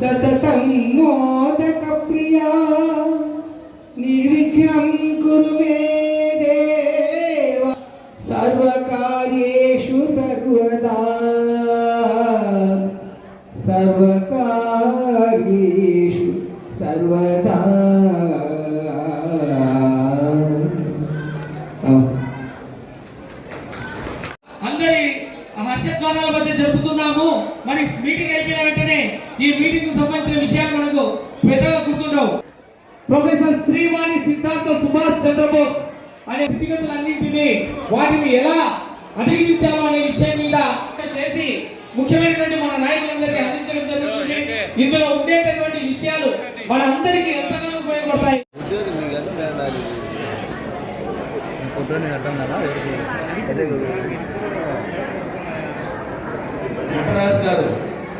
సతతం మోదక ప్రియా నిర్విఘ్నం కురు మే దేవ. సర్వకార్యేషు సర్వదా. సర్వకార్యేషు సర్వ మరి మీటింగ్ అయిపోయిన వెంటనే ఈ మీటింగ్కు సంబంధించిన విషయాలు మనకు పెద్దగా గుర్తుండవు. ప్రొఫెసర్ శ్రీవాణి సిద్ధార్థ సుభాష్ చంద్రబోస్ అనే స్థితిగతులన్నింటినీ వాటిని ఎలా అధిగమించాలో అనే విషయం మీద చేసి ముఖ్యమైనటువంటి మన నాయకులందరికీ అందించడం జరుగుతుంది. ఇందులో ఉండేటటువంటి విషయాలు మన అందరికీ ఎంతగానో ఉపయోగపడతాయి. ఫోటో నేను అర్థం కదా.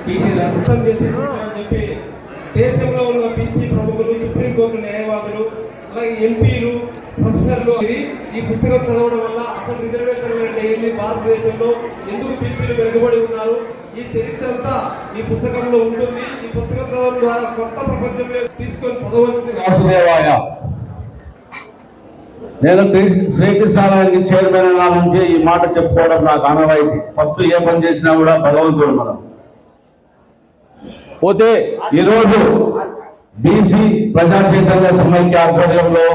పిసి రాష్ట్ర చేసి అని చెప్పి దేశంలో ఉన్న బీసీ ప్రముఖులు సుప్రీంకోర్టు న్యాయవాదులు అలాగే ఎంపీలు ప్రొఫెసర్లు ఇది ఈ పుస్తకం చదవడం వల్ల అసలు రిజర్వేషన్ అంటే ఏంది భారతదేశంలో ఎందుకు బీసీలు వెనుకబడి ఉన్నారు? ఈ చరిత్ర అంతా ఈ పుస్తకంలో ఉంటుంది. ఈ పుస్తకం చదవడం ద్వారా కొత్త ప్రపంచంలో తీసుకొని చదవలసింది వాసుదేవాయ నేను శ్రీ- శ్రీకృష్ణాలయానికి చైర్మన్ అయిన నుంచి ఈ మాట చెప్పుకోవడం నాకు ఆనవాయితీ. ఫస్ట్ ఏ పని చేసినా కూడా భగవంతుడు మనం. పోతే ఈరోజు బీసీ ప్రజా చైతన్య సమైక్య ఆధ్వర్యంలో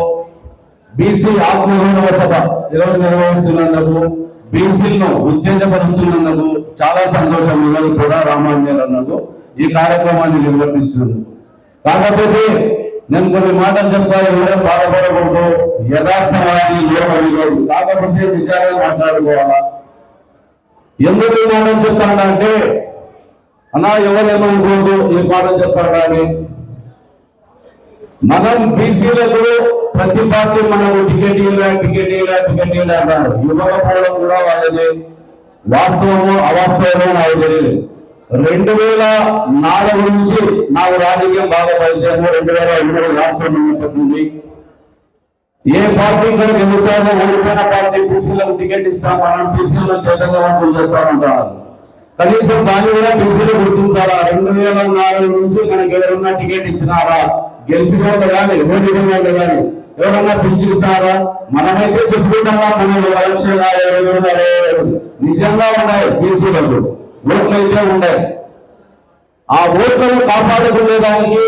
బీసీ ఆత్మగౌరవ సభ ఈరోజు నిర్వహిస్తున్నందుకు బీసీలను ఉత్తేజపరుస్తున్నందుకు చాలా సంతోషం ఈరోజు కూడా రామాంజన్ అన్నది ఈ కార్యక్రమాన్ని నిర్వర్తించినందుకు. కాకపోతే నేను కొన్ని మాటలు చెప్తా ఎవరే బాధపడకూడదు. యథార్థవాది లోక విలువలు కాకపోతే నిజాలే మాట్లాడుకోవాలా? ఎందుకు మాటలు చెప్తానంటే అన్నా ఎవరేమనుకోదు ఈ మాటలు చెప్పాడా అని. మనం బీసీలకు ప్రతి పార్టీ మనకు టికెట్ ఇలా టికెట్ ఇలా టికెట్ ఇలా అన్నారు. ఇవ్వకపోవడం కూడా వాళ్ళది. వాస్తవము అవాస్తవము నాకు తెలియదు రెండు వేల నాలుగు నుంచి నాకు రాజకీయం బాగా పరిచయము రెండు వేల ఎనిమిది రాష్ట్రం ఉన్నప్పటి ఏ పార్టీ ఇక్కడ గెలుస్తామో ఓడిపోయిన పార్టీ బీసీలకు టికెట్ ఇస్తాం మనం బీసీలను చైతన్యవంతం చేస్తామంటారు. కనీసం దాన్ని కూడా బీసీలు గుర్తించాలా? రెండు వేల నాలుగు నుంచి మనకి ఎవరన్నా టికెట్ ఇచ్చినారా? గెలిచిన వాళ్ళు కానీ ఓడిపోయిన వాళ్ళు కానీ ఎవరన్నా పిలిచిస్తారా? మనమైతే చెప్పుకుంటామా? మన నిజంగా ఉన్నాయి బీసీలకు. ఓట్లు అయితే ఉన్నాయి. ఆ ఓట్లను కాపాడుకునేదానికి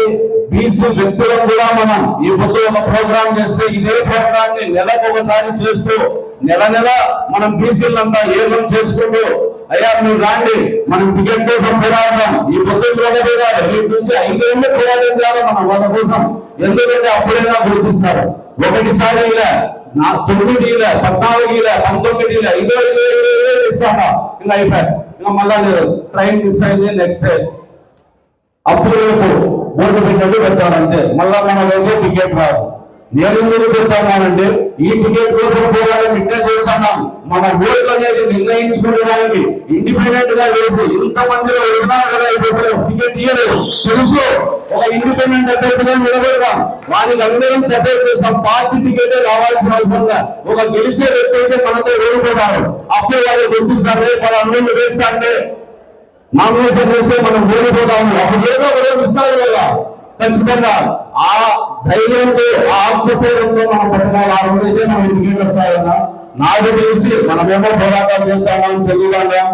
బీసీ వ్యక్తులను కూడా మనం ఈ పొద్దు ఒక ప్రోగ్రాం చేస్తే ఇదే ప్రోగ్రామ్ని నెలకు ఒకసారి చేస్తూ నెల నెల మనం బీసీలంతా ఏదం చేసుకుంటూ అయ్యా మీరు రాండి. మనం టికెట్ కోసం పోరాడదాం ఈ పొద్దు ఒకటి కాదు. రేపు నుంచి ఐదేళ్ళు పోరాటం చేయాలి మనం వాళ్ళ కోసం. ఎందుకంటే అప్పుడైనా గుర్తిస్తారు. ఒకటిసారి ఇలా నా తొమ్మిది ఇలా పద్నాలుగు ఇలా పంతొమ్మిది ఇలా ఇదో ఇదో ఇదో ఇదో ఇస్తామా ఇంకా అయిపోయాయి ఇంకా మళ్ళా లేదు ట్రైన్ మిస్ అయింది నెక్స్ట్ అప్పుడు రేపు ఓటు పెట్టండి పెడతాను అంతే. మళ్ళా మనకైతే టికెట్ రాదు. నేను ఎందుకు చెప్తానంటే ఈ టికెట్ కోసం పోరాటం ఇట్లా చేస్తాను మన ఓట్లు అనేది నిర్ణయించుకునేదానికి ఇండిపెండెంట్గా వేసి ఇంత మందిలో వచ్చినారు కదా ఇప్పుడు టికెట్ ఇయ్యరు తెలుసు ఒక ఇండిపెండెంట్ అభ్యర్థిగా నిలబెడతాం. వారికి అందరం సపోర్ట్ చేస్తాం పార్టీ టికెట్ రావాల్సిన అవసరంగా ఒక గెలిచే వ్యక్తి అయితే మనతో ఓడిపోతారు అప్పుడు వాళ్ళు గుర్తిస్తారు రేపు వాళ్ళ నూనె వేస్తా అంటే నామినేషన్ చేస్తే మనం ఓడిపోతాము. అప్పుడు ఏదో ఒక రోజు ఇస్తారు కదా. ఖచ్చితంగా ఆ ధైర్యంతో ఆ ఆత్మశైలంతో మనం పట్టగాలి ఆ రోజైతే మనం ఇంటికి వస్తాయన్నా నాకు తెలిసి మనమేమో పోరాటాలు చేస్తామని చదువుకుంటాం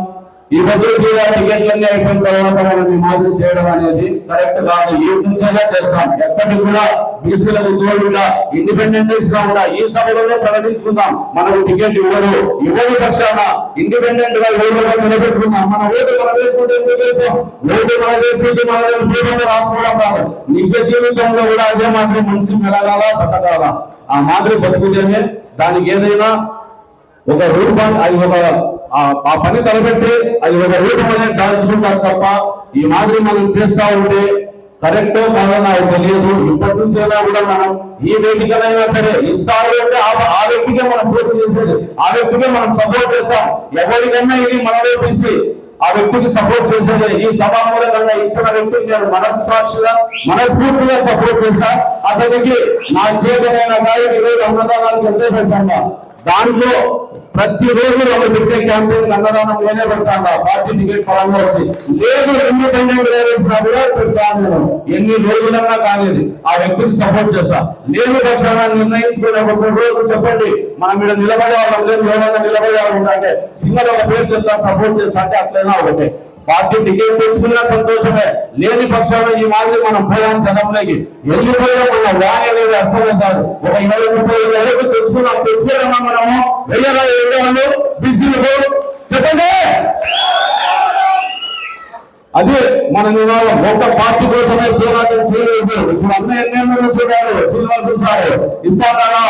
ఈ భద్రతీయ టికెట్లన్నీ అయిపోయిన తర్వాత మనం మాదిరి చేయడం అనేది కరెక్ట్ కాదు. ఈ నుంచైనా చేస్తాం. ఎప్పటికి కూడా బీసీలకు తోడుగా ఇండిపెండెంట్గా ఉండా ఈ సభలోనే ప్రకటించుకుందాం. మనకు టికెట్ ఇవ్వరు. ఇవ్వని పక్షాన ఇండిపెండెంట్గా ఎవరు నిలబెట్టుకుందాం. మన ఓటు మనం వేసుకుంటే ఎందుకు వేసాం ఓటు మన వేసుకుంటే మన పేపర్లో రాసుకోవడం కాదు. నిజ జీవితంలో కూడా అదే మాదిరి మనిషి మెలగాల బతకాల? ఆ మాదిరి బతుకుతేనే దానికి ఏదైనా ఒక రూపం అది ఒక ఆ- ఆ పని తలపెట్టి అది ఒక రూపం అనేది దాల్చుకుంటారు తప్ప ఈ మాదిరి మనం చేస్తా ఉంటే కరెక్టో కాదో నాకు తెలియదు. ఇప్పటి నుంచైనా కూడా మనం ఈ వేదికనైనా సరే ఇస్తారు అంటే ఆ ఆ వ్యక్తికే మనం పోటీ చేసేది. ఆ వ్యక్తికే మనం సపోర్ట్ చేస్తాం. ఎవరికన్నా ఇది మనలో తీసి ఆ వ్యక్తికి సపోర్ట్ చేసేది. ఈ సభామూలకంగా ఇచ్చిన వ్యక్తికి నేను మనస్సాక్షిగా మనస్ఫూర్తిగా సపోర్ట్ చేస్తా. అతనికి నా చేతనైన గారికి ఈరోజు అన్నదానానికి ఎంతో పెట్టాను దాంట్లో ప్రతి రోజు వాళ్ళు పెట్టే క్యాంపెయిన్ అన్నదానం నేనే పెడతాను పార్టీ టికెట్ పరంగా వచ్చి లేదు ఇండిపెండెంట్ వేసినా కూడా పెడతాను నేను ఎన్ని రోజులన్నా కాలేదు. ఆ వ్యక్తికి సపోర్ట్ చేస్తా. లేని పక్షాన నిర్ణయించుకునే ఒక మూడు రోజులు చెప్పండి. మనం ఇక్కడ నిలబడే వాళ్ళం లేదు ఎవరైనా నిలబడే వాళ్ళు ఉంటే సింగల్ ఒక పేరు చెప్తా సపోర్ట్ చేస్తా అంటే అట్లయినా ఒకటే. పార్టీ టికెట్ తెచ్చుకున్నా సంతోషమే. లేని పక్షాన ఈ మాదిరి మనం పోయాం జనంలోకి వెళ్ళిపోయా మన వాణి అనేది అర్థమే కాదు. ఒక ఇరవై ముప్పై ఐదు ఏళ్ళకు తెచ్చుకున్నాం తెచ్చుకోలేమా మనము? వెయ్యరా ఏళ్ళు వాళ్ళు? చెప్పండి! అదే మన నినాదం ఒక్క పార్టీ కోసమే పోరాటం చేయలేదు. ఇప్పుడు అన్న ఎన్నెన్నో చూడాడు శ్రీనివాసం సార్. ఇస్తారా?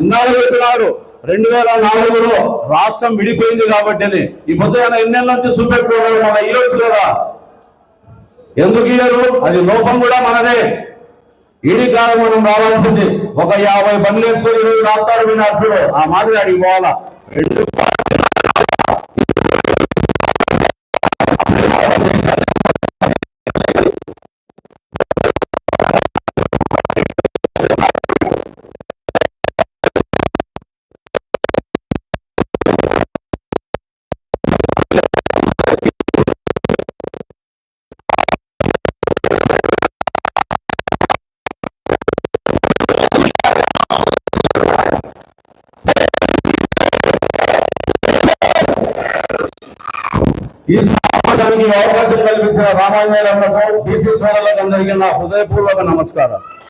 ఇందాక చెప్పినాడు రెండు వేల నాలుగులో రాష్ట్రం విడిపోయింది కాబట్టి ఈ పొద్దు ఆయన ఎన్నెళ్ళ నుంచి చూపెట్టుకున్నాడు మన ఇవ్వచ్చు కదా? ఎందుకు ఇయ్యరు? అది లోపం కూడా మనదే. ఈడి కాదు మనం రావాల్సింది. ఒక యాభై పనులు వేసుకొని ఈరోజు రాస్తాడు మీ చూడు ఆ మాదిరి అడిగి పోవాలా? రెండు ఈ సమాజానికి అవకాశం కల్పించిన రామాంజనేయులకు బీసీ సోదరులకు అందరికీ నా హృదయపూర్వక నమస్కారం